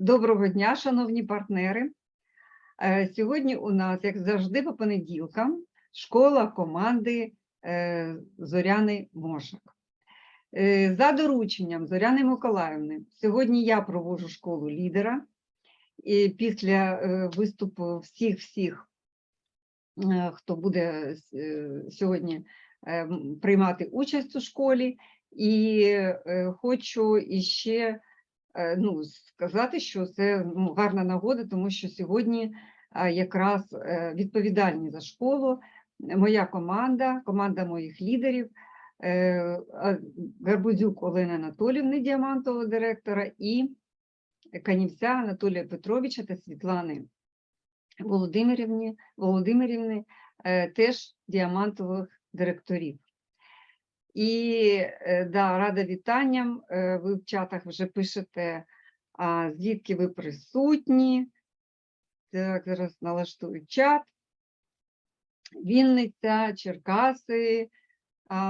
Доброго дня, шановні партнери. Е, Сьогодні у нас, як завжди, по понеділкам, школа команди е, Зоряни Мошак. Е, За дорученням Зоряни Миколаївни, сьогодні я проводжу школу лідера. І після виступу всіх-всіх, хто буде сьогодні приймати участь у школі, і хочу іще ну, сказати, що це ну, гарна нагода, тому що сьогодні е, якраз е, відповідальні за школу моя команда, команда моїх лідерів, е, Гарбузюк Олени Анатолівни, діамантового директора, і Канівця Анатолія Петровича та Світлани Володимирівни, Володимирівни, е, теж діамантових директорів. І е, да, рада вітанням. е, Ви в чатах вже пишете, звідки ви присутні. Так, зараз налаштую чат. Вінниця, Черкаси.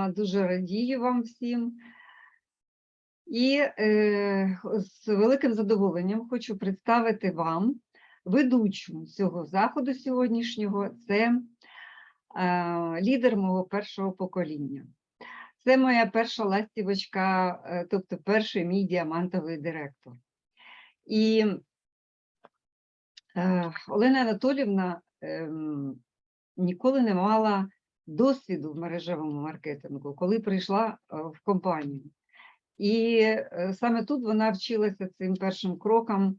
Дуже радію вам всім. І е, з великим задоволенням хочу представити вам ведучу цього заходу сьогоднішнього. Це е, лідер мого першого покоління. Це моя перша ластівочка, е, тобто перший мій діамантовий директор. І е, Олена Анатолівна ем, ніколи не мала досвіду в мережевому маркетингу, коли прийшла е, в компанію. І е, саме тут вона вчилася цим першим кроком,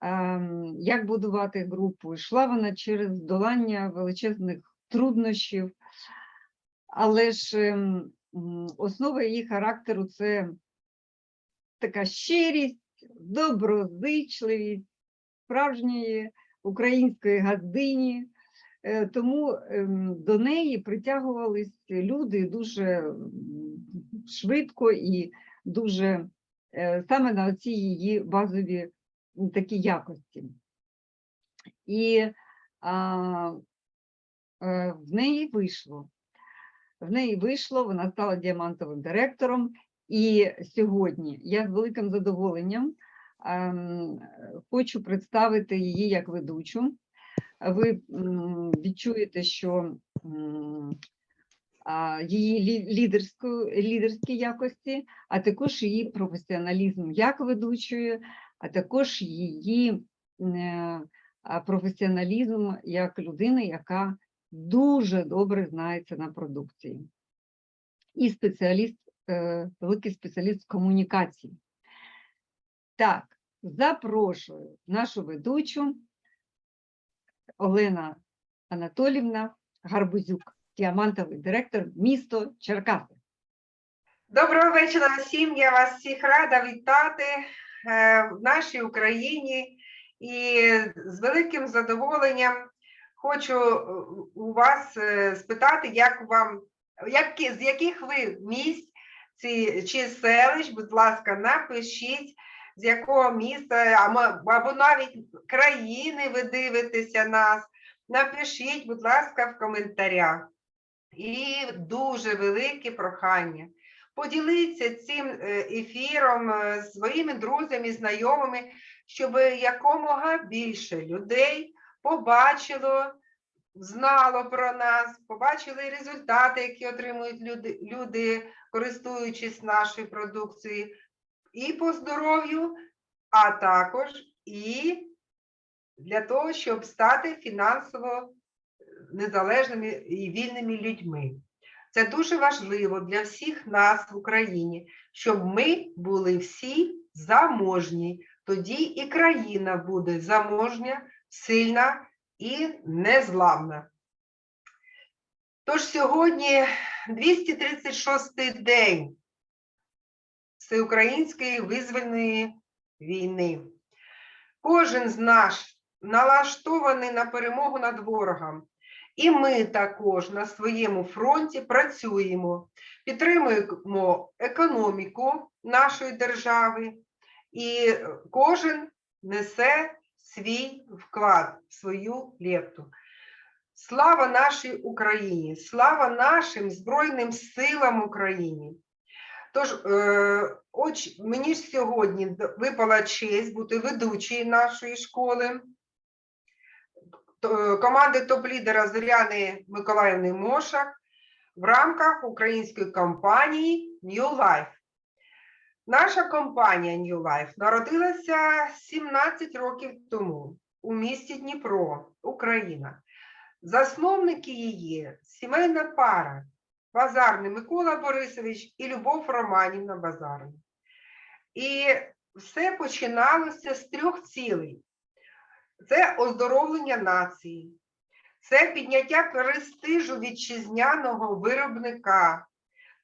ем, як будувати групу. Йшла вона через долання величезних труднощів, але ж ем, основа її характеру це така щирість, доброзичливість, справжньої української газдині. Е, Тому ем, до неї притягувались люди дуже швидко і дуже е, саме на ці її базові такі якості. І а, е, в неї вийшло. В неї вийшло, вона стала діамантовим директором. І сьогодні я з великим задоволенням ем, хочу представити її як ведучу. Ви відчуєте, що її лі- лідерські якості, а також її професіоналізм як ведучої, а також її е, професіоналізм як людини, яка дуже добре знається на продукції. І спеціаліст, е, великий спеціаліст з комунікації. Так, запрошую нашу ведучу Олена Анатолівна Гарбузюк, діамантовий директор місто Черкаси. Доброго вечора всім. Я вас всіх рада вітати е, в нашій Україні і з великим задоволенням хочу е, у вас е, спитати, як вам, які, з яких ви місць ці, чи селищ, будь ласка, напишіть, з якого міста, або навіть країни ви дивитеся нас. Напишіть, будь ласка, в коментарях. І дуже велике прохання. Поділіться цим е, ефіром з своїми друзями, знайомими, щоб якомога більше людей побачило, знало про нас, побачили результати, які отримують люди, люди користуючись нашою продукцією, і по здоров'ю, а також і для того, щоб стати фінансово незалежними і вільними людьми. Це дуже важливо для всіх нас в Україні, щоб ми були всі заможні. Тоді і країна буде заможня, сильна і незламна. Тож сьогодні 236-й день Всеукраїнської визвольної війни. Кожен з нас налаштований на перемогу над ворогом. І ми також на своєму фронті працюємо, підтримуємо економіку нашої держави, і кожен несе свій вклад, свою лепту. Слава нашій Україні! Слава нашим Збройним силам України! Тож, е, оч, мені ж сьогодні випала честь бути ведучою нашої школи. Е, Команди топ-лідера Зоряни Миколаївни Мошак в рамках української компанії New Life. Наша компанія New Life народилася 17 років тому у місті Дніпро, Україна. Засновники її сімейна пара Базарний Микола Борисович і Любов Романівна Базарна. І все починалося з трьох цілей: це оздоровлення нації, це підняття престижу вітчизняного виробника,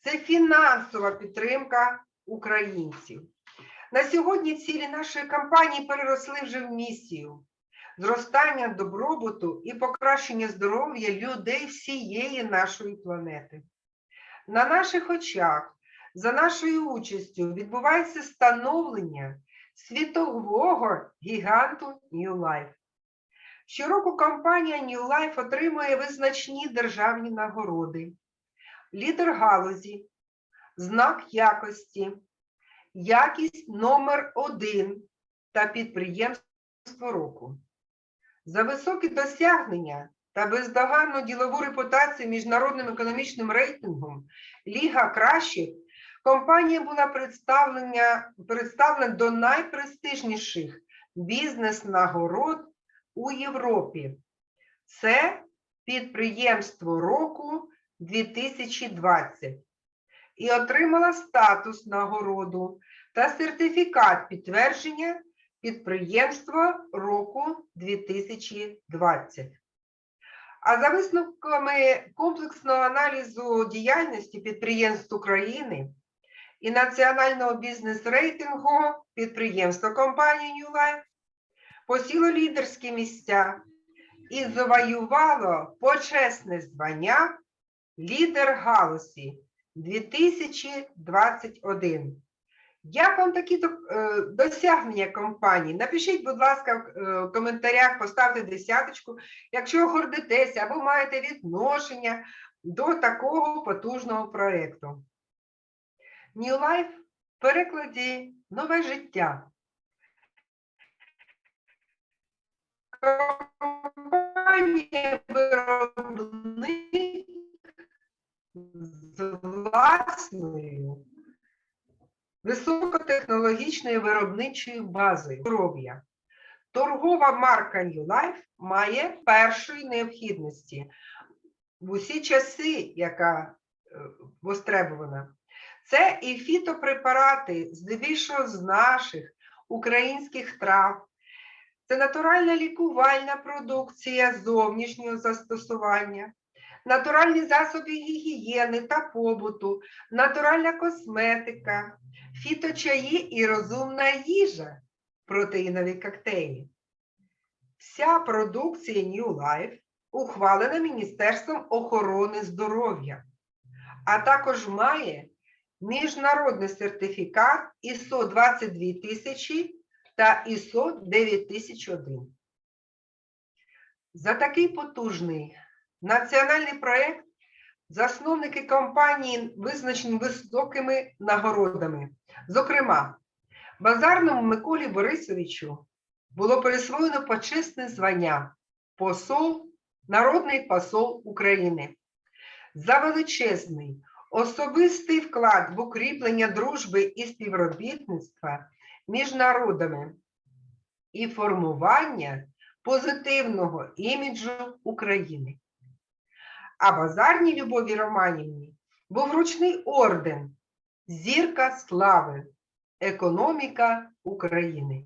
це фінансова підтримка українців. На сьогодні цілі нашої кампанії переросли вже в місію зростання добробуту і покращення здоров'я людей всієї нашої планети. На наших очах, за нашою участю, відбувається становлення світового гіганту New Life. Щороку компанія New Life отримує визначні державні нагороди, лідер галузі, знак якості, якість номер один та підприємство року. За високі досягнення та бездоганну ділову репутацію міжнародним економічним рейтингом Ліга кращих компанія була представлена, представлена до найпрестижніших бізнес-нагород у Європі. Це підприємство року 2020 і отримала статус нагороду та сертифікат підтвердження підприємства року 2020. А за висновками комплексного аналізу діяльності підприємств України і національного бізнес-рейтингу підприємства компанії New Life посіло лідерські місця і завоювало почесне звання лідер галузі 2021. Як вам такі е, досягнення компанії? Напишіть, будь ласка, в е, коментарях, поставте десяточку, якщо гордитеся або маєте відношення до такого потужного проєкту. New Life в перекладі нове життя. Компанія виробник власною високотехнологічною виробничою базою здоров'я. Торгова марка New Life має першої необхідності в усі часи, яка е, востребована. Це і фітопрепарати, здебільшого з наших українських трав. Це натуральна лікувальна продукція зовнішнього застосування, натуральні засоби гігієни та побуту, натуральна косметика, фіточаї і розумна їжа, протеїнові коктейлі. Вся продукція New Life ухвалена Міністерством охорони здоров'я, а також має міжнародний сертифікат ISO 22000 та ISO 9001. За такий потужний національний проєкт засновники компанії визначені високими нагородами. Зокрема, базарному Миколі Борисовичу було присвоєно почесне звання посол, народний посол України. За величезний особистий вклад в укріплення дружби і співробітництва між народами і формування позитивного іміджу України. А базарній Любові Романівні був ручний орден Зірка слави, економіка України.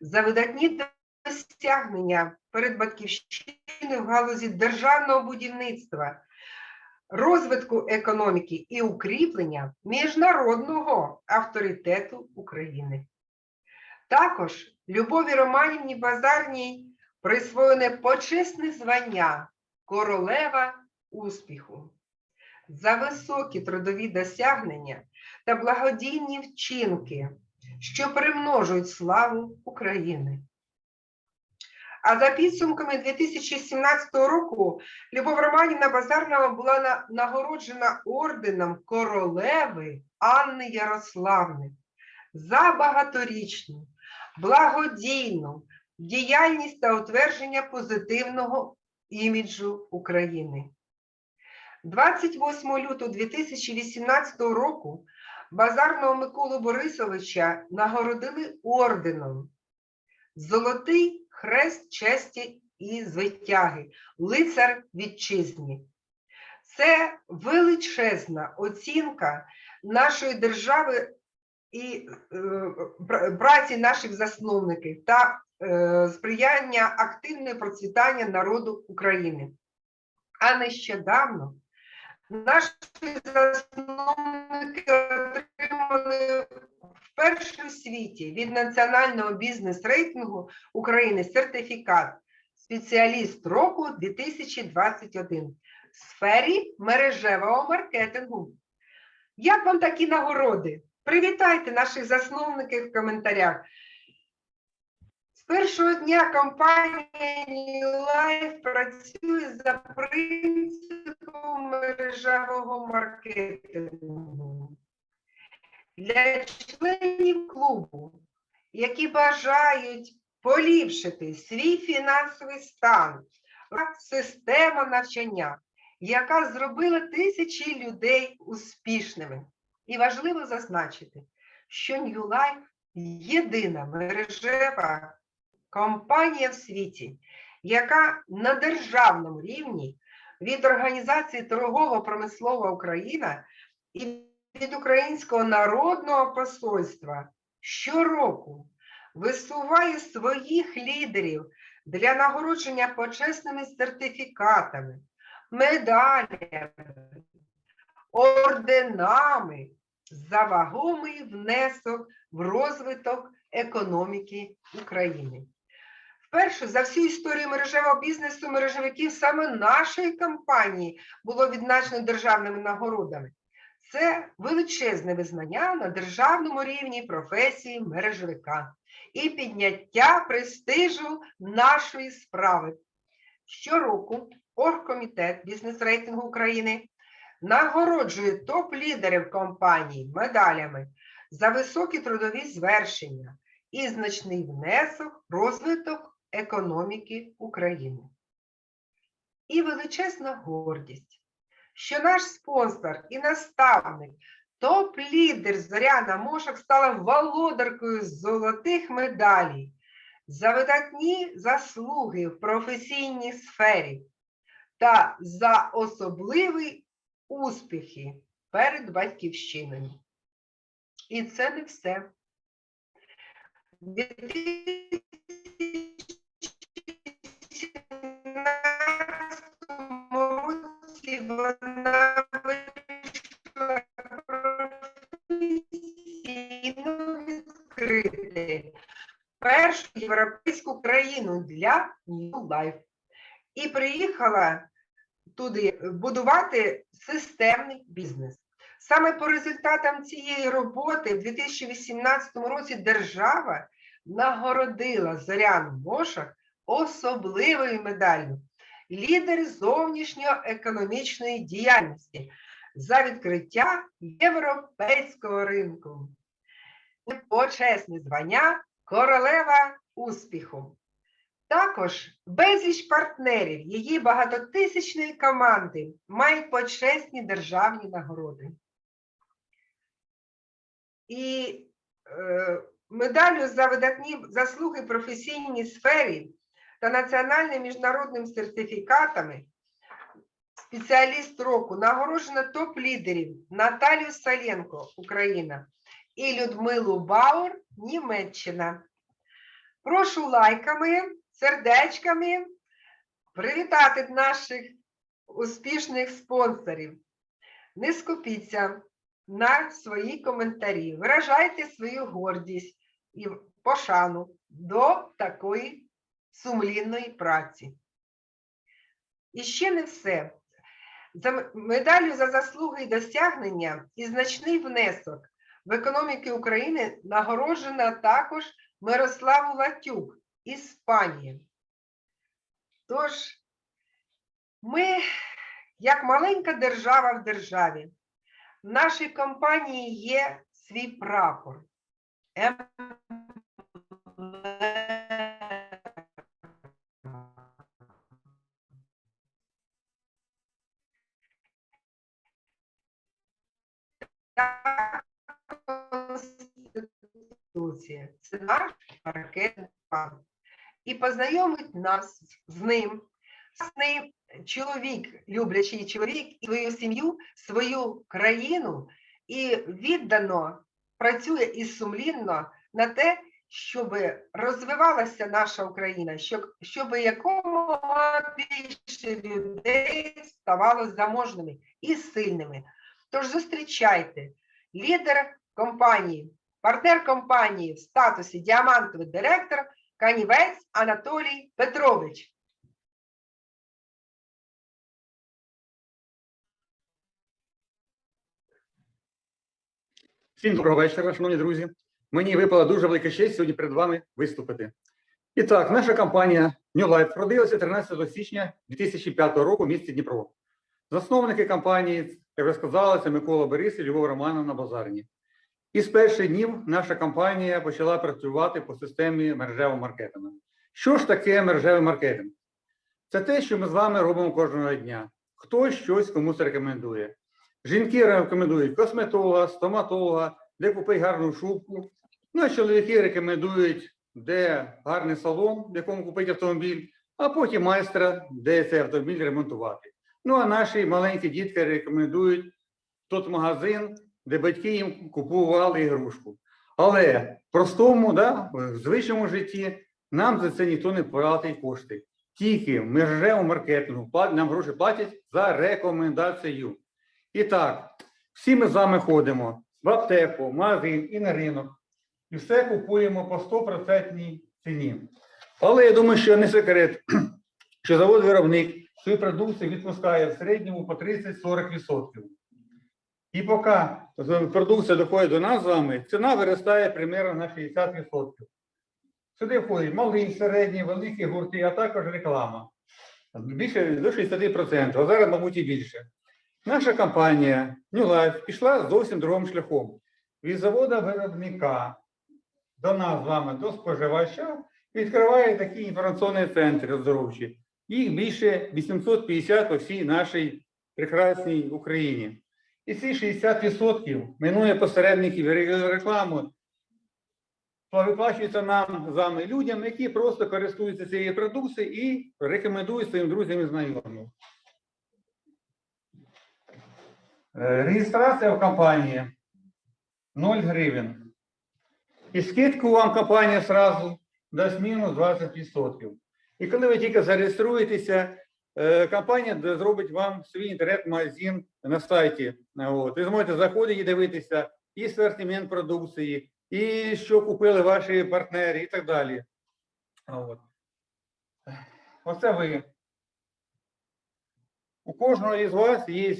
За видатні досягнення перед батьківщиною в галузі державного будівництва, розвитку економіки і укріплення міжнародного авторитету України. Також Любові Романівні Базарній присвоєне почесне звання королева успіху. За високі трудові досягнення та благодійні вчинки, що примножують славу України. А за підсумками 2017 року Любов Романівна Базарнова була нагороджена орденом королеви Анни Ярославни за багаторічну, благодійну діяльність та утвердження позитивного іміджу України. 28 лютого 2018 року базарного Миколу Борисовича нагородили орденом Золотий хрест честі і звитяги, лицар вітчизні. Це величезна оцінка нашої держави і е, праці наших засновників та сприяння активної процвітання народу України. А нещодавно наші засновники отримали вперше у світі від Національного бізнес-рейтингу України сертифікат спеціаліст року 2021 в сфері мережевого маркетингу. Як вам такі нагороди? Привітайте наших засновників в коментарях. Першого дня компанія New Life працює за принципом мережевого маркетингу. Для членів клубу, які бажають поліпшити свій фінансовий стан, система навчання, яка зробила тисячі людей успішними. І важливо зазначити, що New Life єдина мережева компанія в світі, яка на державному рівні від Організації торгово-промислова Україна і від Українського народного посольства щороку висуває своїх лідерів для нагородження почесними сертифікатами, медалями, орденами за вагомий внесок в розвиток економіки України. Вперше за всю історію мережевого бізнесу мережевиків саме нашої компанії було відзначено державними нагородами. Це величезне визнання на державному рівні професії мережевика і підняття престижу нашої справи. Щороку Оргкомітет бізнес-рейтингу України нагороджує топ-лідерів компаній медалями за високі трудові звершення і значний внесок розвиток економіки України. І величезна гордість, що наш спонсор і наставник, топ-лідер Зоряна Мошак стала володаркою золотих медалей за видатні заслуги в професійній сфері та за особливі успіхи перед батьківщиною. І це не все. Році вона вийшла професійно відкрити першу європейську країну для New Life. І приїхала туди будувати системний бізнес. Саме по результатам цієї роботи в 2018 році держава нагородила Зоряну Мошах особливою медаллю лідер зовнішньоекономічної діяльності за відкриття європейського ринку. Почесне звання королева успіху. Також безліч партнерів її багатотисячної команди мають почесні державні нагороди. І е, медаллю за видатні заслуги професійній сфері та національним міжнародним сертифікатами спеціаліст року нагороджено топ-лідерів Наталію Саленко, Україна, і Людмилу Баур, Німеччина. Прошу лайками, сердечками привітати наших успішних спонсорів. Не скупіться на свої коментарі, виражайте свою гордість і пошану до такої сумлінної праці. І ще не все. За м- медаллю за заслуги і досягнення і значний внесок в економіки України нагороджена також Мирославу Латюк, Іспанія. Тож, ми, як маленька держава в державі, в нашій компанії є свій прапор. Конституція. Це наш ракетний план. І познайомить нас з ним, ним чоловік, люблячий чоловік, свою сім'ю, свою країну, і віддано працює і сумлінно на те, щоб розвивалася наша Україна, щоб, щоб якомога більше людей ставало заможними і сильними. Тож зустрічайте лідер компанії, партнер компанії в статусі діамантовий директор Канівець Анатолій Петрович. Всім доброго вечора, шановні друзі. Мені випала дуже велика честь сьогодні перед вами виступити. І так, наша компанія New Life родилася 13 січня 2005 року в місті Дніпро. Засновники компанії, як вже сказали, це Микола Борис і Любов Романовна Базарні. І з перших днів наша компанія почала працювати по системі мережевого маркетингу. Що ж таке мережевий маркетинг? Це те, що ми з вами робимо кожного дня. Хтось щось комусь рекомендує. Жінки рекомендують косметолога, стоматолога, де купити гарну шубку. Ну, а чоловіки рекомендують, де гарний салон, в якому купити автомобіль, а потім майстра, де цей автомобіль ремонтувати. Ну, а наші маленькі дітки рекомендують тот магазин, де батьки їм купували ігрушку. Але в простому, да, в звичному житті нам за це ніхто не платить кошти. Тільки мережевому маркетингу нам гроші платять за рекомендацією. І так, всі ми з вами ходимо в аптеку, в магазин і на ринок, і все купуємо по 100% ціні. Але я думаю, що не секрет, що завод-виробник свою продукцію відпускає в середньому по 30-40%. І поки продукція доходить до нас з вами, ціна виростає примерно на 60%. Сюди входять малий, середній, великі гурти, а також реклама. Більше до 60%, а зараз, мабуть, і більше. Наша компанія New Life пішла зовсім другим шляхом. Від заводу виробника до нас з вами, до споживача, відкриває такі інформаційні центри оздоровчі. Їх більше 850 по всій нашій прекрасній Україні. І ці 60% минує посередників рекламу, виплачується нам з вами людям, які просто користуються цією продукцією і рекомендують своїм друзям і знайомим. Е, Реєстрація в компанії 0 гривень. І скидку вам компанія сразу дасть мінус 20%. І коли ви тільки зареєструєтеся, компанія зробить вам свій інтернет-магазин на сайті. Е, От. Ви зможете заходити і дивитися і асортимент продукції, і що купили ваші партнери, і так далі. От. Оце ви. У кожного із вас є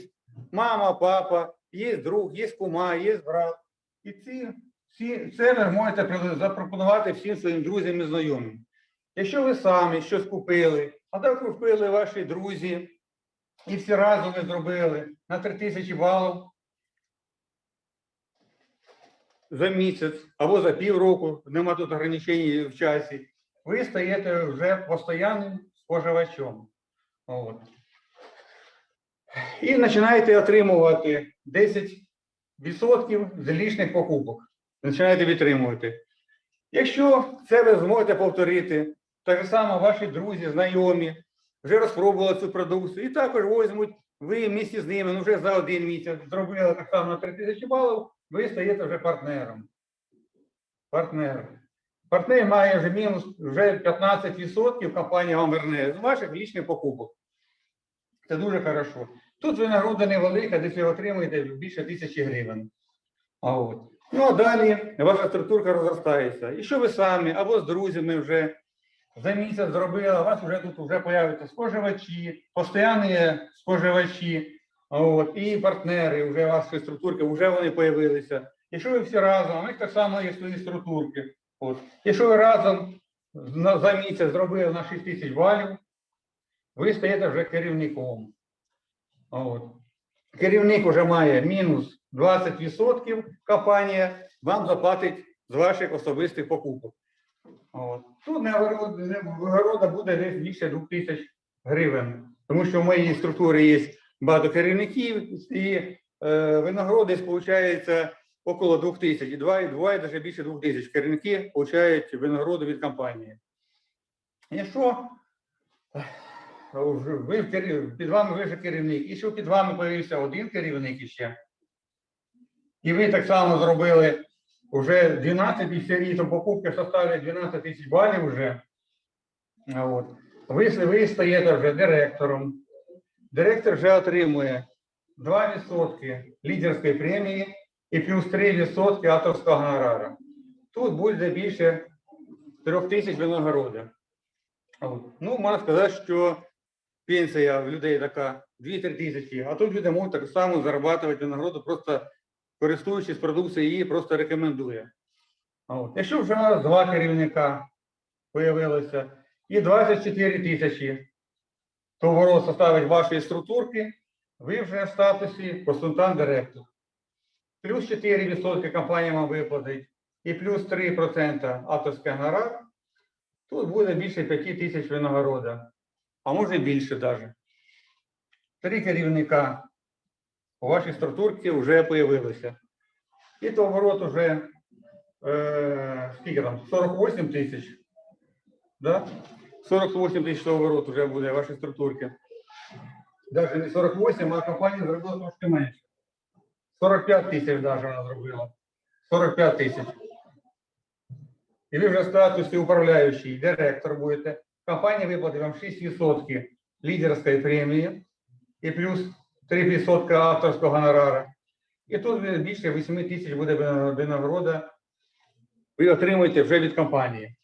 мама, папа, є друг, є кума, є брат. І ці, всі, це ви можете запропонувати всім своїм друзям і знайомим. Якщо ви самі щось купили, а так купили ваші друзі, і всі разом ви зробили на 3000 балів за місяць або за півроку, нема тут ограничень в часі, ви стаєте вже постійним споживачом. От і починаєте отримувати 10% з лишніх покупок. Починаєте відтримувати. Якщо це ви зможете повторити, так само ваші друзі, знайомі вже розпробували цю продукцію, і також візьмуть ви місті з ними ну, вже за один місяць зробили так само на 3000 балів, ви стаєте вже партнером. Партнер. Партнер має вже мінус вже 15% компанія вам верне з ваших лічних покупок. Це дуже хорошо. Тут винагорода невелика, десь ви отримуєте більше тисячі гривень. А от. Ну а далі ваша структурка розростається. І що ви самі або з друзями вже за місяць зробили, у вас вже тут вже появляться споживачі, постійні споживачі, от, і партнери, вже ваші структурки, вже вони появилися. Якщо ви всі разом, у них так само є свої структурки. От. Якщо ви разом за місяць зробили на 6 тисяч балів, ви стаєте вже керівником. От. керівник вже має мінус 20%, компанія вам заплатить з ваших особистих покупок. Тут нагорода, буде десь більше 2 тисяч гривень, тому що в моїй структурі є багато керівників, і е, винагороди виходить около 2 тисяч, і два, і буває навіть більше 2 тисяч. Керівники отримують винагороду від компанії. Е, вже ви під вами ви керівник, і що під вами появився один керівник іще, і ви так само зробили вже 12 і серії, то покупки составлять 12 тисяч балів вже. А От. Ви, ви стаєте вже директором. Директор вже отримує 2% лідерської премії і плюс 3% авторського гонорара. Тут буде більше 3 тисяч винагороди. Ну, можна сказати, що пенсія в людей така 2-3 тисячі, а тут люди можуть так само зарабатувати винагороду, просто користуючись продукцією, її просто рекомендує. От. Якщо вже у нас два керівника появилося і 24 тисячі товару составить вашої структурки, ви вже в статусі консультант-директор. Плюс 4% компанія вам виплатить і плюс 3% авторський гонорар, тут буде більше 5 тисяч винагорода, а може більше навіть. Три керівника у вашій структурці вже появилися. І то оборот вже е, скільки там? 48 тисяч. Да? 48 тисяч оборот вже буде в вашій структурці. Навіть не 48, а компанія зробила трошки менше. 45 тисяч навіть вона зробила. 45 тисяч. І ви вже в статусі управляючий, директор будете. Компанія виплатить вам 6% лідерської премії і плюс 3% авторського гонорара. І тут більше 8 тисяч буде вина- винагорода. Ви отримуєте вже від компанії.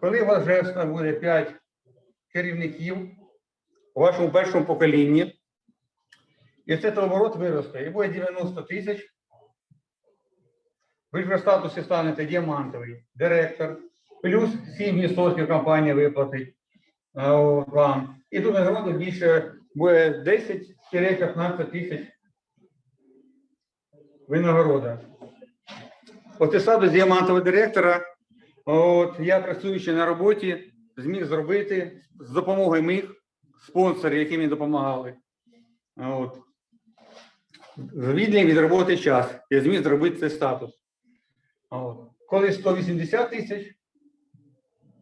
Коли у вас вже буде 5 керівників у вашому першому поколінні, і цей оборот виросте, і буде 90 тисяч, ви ж в статусі станете діамантовий директор, плюс 7% компанія виплатить вам. І тут нагорода більше буде 10-15 тисяч винагорода. От статус діамантового директора, от я працюючи на роботі, зміг зробити з допомогою моїх спонсорів, які мені допомагали. От. Звільний від роботи час. Я зміг зробити цей статус. От. Коли 180 тисяч,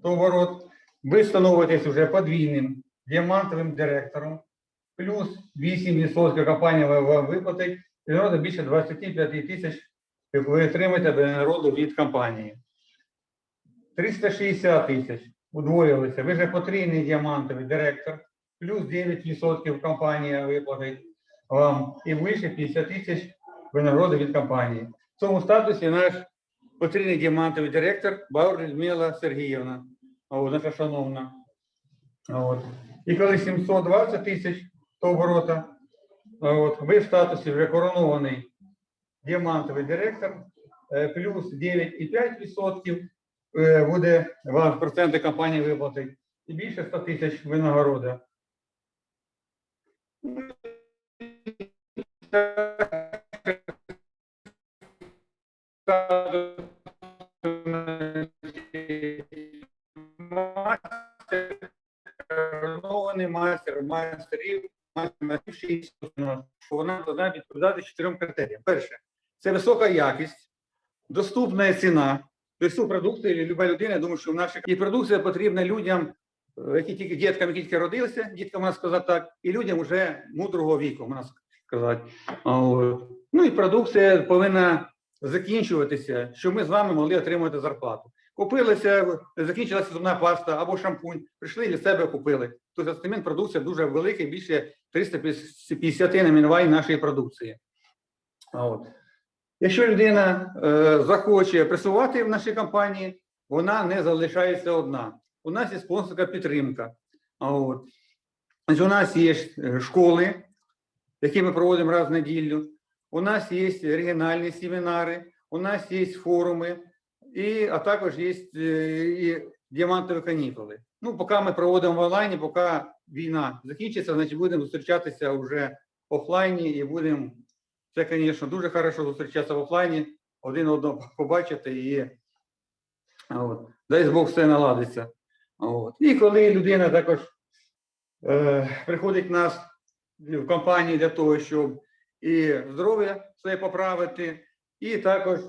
то оборот, ви становитесь вже подвійним діамантовим директором, плюс 8% компанія вам- виплатить, і народу більше 25 тисяч ви отримаєте народу від компанії. 360 тисяч удвоїлися. Ви вже потрійний діамантовий директор, плюс 9% компанія виплатить вам і вище 50 тисяч винагороди від компанії. В цьому статусі наш потрійний діамантовий директор Баур Людмила Сергіївна, наша шановна. От. І коли 720 тисяч оборота, от, ви в статусі вже коронований діамантовий директор, е, плюс 9,5% е, буде вам проценти компанії виплатить і більше 100 тисяч винагорода. Коронований мастер, майстерів, що вона повинна відповідати чотирьом критеріям. Перше, це висока якість, доступна ціна. Тобто цю продукцію люба людина, я думаю, що в нашій і продукція потрібна людям, е, які тільки діткам, які тільки родилися, діткам можна сказати так, і людям вже мудрого віку, можна сказати. Ну і продукція повинна закінчуватися, щоб ми з вами могли отримувати зарплату. Купилися, закінчилася зубна паста або шампунь, прийшли для себе купили. Тобто асортимент продукції дуже великий, більше 350 номінувань нашої продукції. От. Якщо людина е, захоче працювати в нашій компанії, вона не залишається одна. У нас є спонсорська підтримка. От. У нас є е, школи, які ми проводимо раз в неділю. У нас є регіональні семінари, у нас є форуми, і, а також є е, і діамантові канікули. Ну, поки ми проводимо в онлайні, поки війна закінчиться, значить будемо зустрічатися вже в офлайні і будемо. Це, звісно, дуже хорошо зустрічатися в офлайні, один одного побачити і от, дай Бог все наладиться. От. І коли людина також е, приходить в нас в компанію для того, щоб і здоров'я своє поправити, і також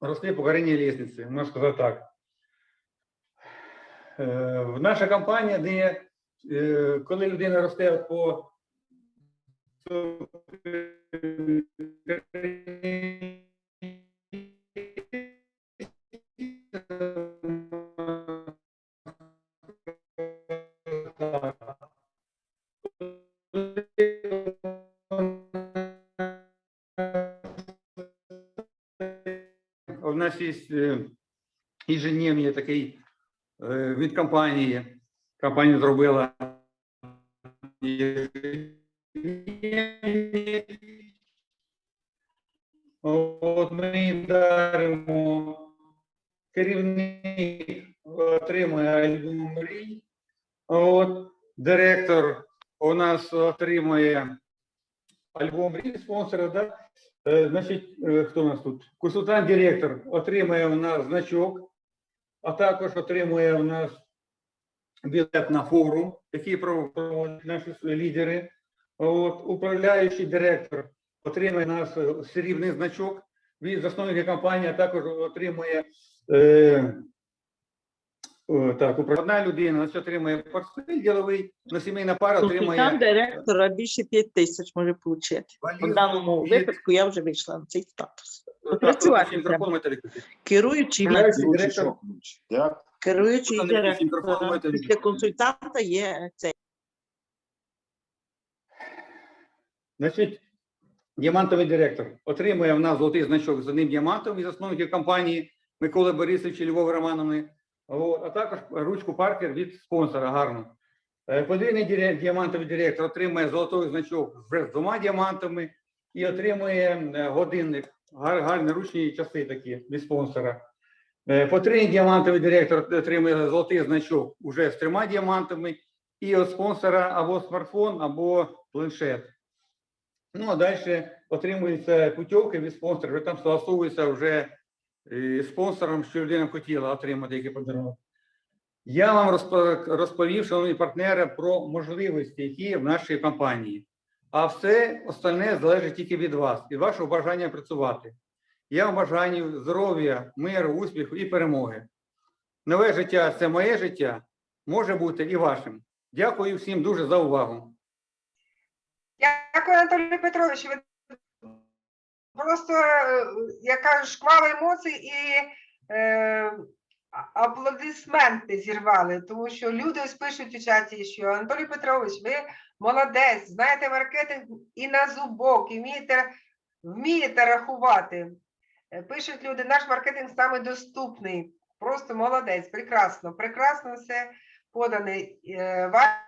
рости по кар'єрній лісниці, можна сказати так. В Наша компанія, де е, коли людина росте по нас є е, такий е, від компанії. Компанія зробила. От ми даримо керівник отримує альбом мрій. От директор у нас отримує альбом мрій спонсора. Да? Е, Значить, е, хто у нас тут? Консультант-директор отримує у нас значок, а також отримує у нас білет на форум, який пров- проводять наші лідери. От, управляючий директор отримує у нас е, срібний значок від засновника компанії, а також отримує е, так, одна людина значить, отримує портфель діловий, на сімейна пара отримує директора більше 5 тисяч може отримати. В даному випадку я вже вийшла на цей статус. Так, працювати. Керуючий директор керуючий директор після консультанта є цей. Значить, діамантовий директор отримує в нас золотий значок з одним діамантом від засновників компанії Миколи Борисовича і Львови Романовни, а також ручку Паркер від спонсора гарно. Е, Подвійний діамантовий директор отримує золотий значок вже з двома діамантами і отримує годинник, гар, гарні ручні часи такі від спонсора. Е, Потрійний діамантовий директор отримує золотий значок уже з трьома діамантами і від спонсора або смартфон, або планшет. Ну, а далі отримуються путівки від спонсора, вже там согласовується вже е, спонсором, що людина хотіла отримати який подарунок. Я вам розповів, шановні партнери, про можливості, які є в нашій компанії. А все остальне залежить тільки від вас і вашого бажання працювати. Я вам бажаю здоров'я, миру, успіху і перемоги. Нове життя це моє життя, може бути і вашим. Дякую всім дуже за увагу. Дякую, Анатолій Петрович. Ви просто, е, я кажу, шквал емоцій і е, аплодисменти зірвали, тому що люди ось пишуть у чаті, що Анатолій Петрович, ви молодець, знаєте маркетинг і на зубок, і вмієте, вмієте рахувати. Е, Пишуть люди, наш маркетинг саме доступний. Просто молодець, прекрасно, прекрасно все подане. Е, ва-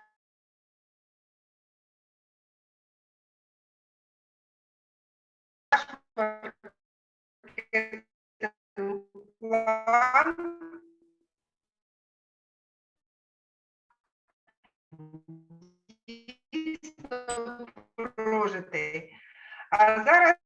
план прожитий. А зараз